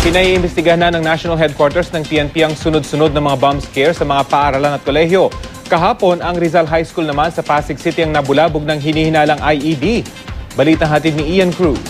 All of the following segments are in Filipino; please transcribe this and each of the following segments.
Pinaiimbestigahan na ng National Headquarters ng PNP ang sunod-sunod na mga bomb scare sa mga paaralan at kolehiyo. Kahapon, ang Rizal High School naman sa Pasig City ang nabulabog ng hinihinalang IED. Balita hatid ni Ian Cruz.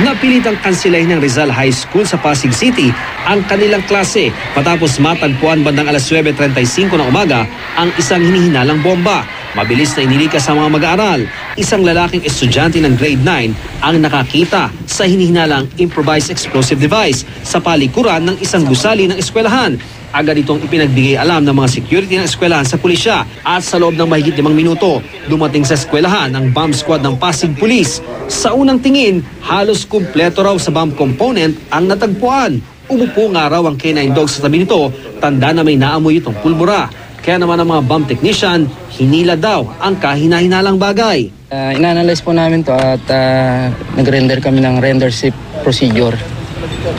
Napilitang kansilahin ng Rizal High School sa Pasig City ang kanilang klase matapos matagpuan bandang alas 9.35 ng umaga ang isang hinihinalang bomba. Mabilis na inilikas sa mga mag-aaral. Isang lalaking estudyante ng grade 9 ang nakakita sa hinihinalang improvised explosive device sa palikuran ng isang gusali ng eskwelahan. Agad itong ipinagbigay alam ng mga security ng eskwelahan sa pulisya at sa loob ng mahigit limang minuto, dumating sa eskwelahan ang bomb squad ng Pasig Police. Sa unang tingin, halos kumpleto raw sa bomb component ang natagpuan. Umupo nga raw ang K9 dog sa tabi nito, tanda na may naamoy itong pulbura. Kaya naman ang mga bomb technician, hinila daw ang kahina-hinalang bagay. Uh, ina-analyze po namin to at uh, nag-render kami ng render ship procedure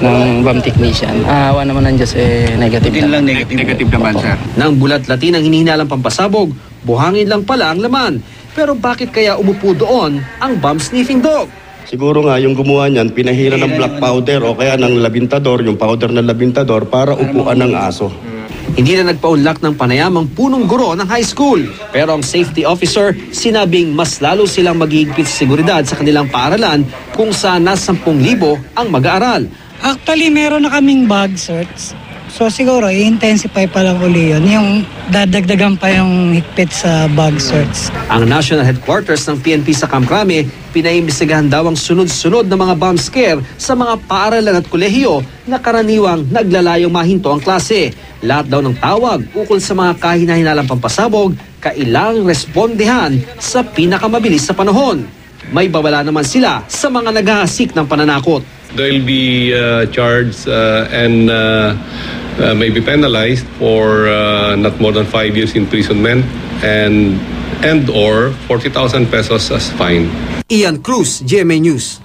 ng BAM technician. Ah, awa naman ng Diyos eh, negative na. Negative naman, sir. Nang bulat-latin ang hinihinalang pampasabog, buhangin lang pala ang laman. Pero bakit kaya umupo doon ang bomb sniffing dog? Siguro nga yung gumawa niyan, pinahira ng black powder o kaya ng labintador, yung powder ng labintador para upuan ng aso. Hindi na nagpaunlak ng panayam ang punong guro ng high school. Pero ang safety officer sinabing mas lalo silang maghihigpit sa seguridad sa kanilang paaralan kung saan nasa 10,000 ang mag-aaral. Actually, meron na kaming bag search. So siguro, i-intensify pa lang uli yun. Yung dadagdagan pa yung higpit sa bag search. Ang national headquarters ng PNP sa Kamkrame, pinaimbestigahan daw ang sunod-sunod na mga bomb scare sa mga paaralan at kolehiyo na karaniwang naglalayong mahinto ang klase. Lahat daw ng tawag ukol sa mga kahinahinalang pampasabog, kailangang respondehan sa pinakamabilis sa panahon. May babala naman sila sa mga naghahasik ng pananakot. They'll be uh, charged uh, and uh, uh, may penalized for uh, not more than five years imprisonment and and or 40,000 pesos as fine. Ian Cruz, GMA News.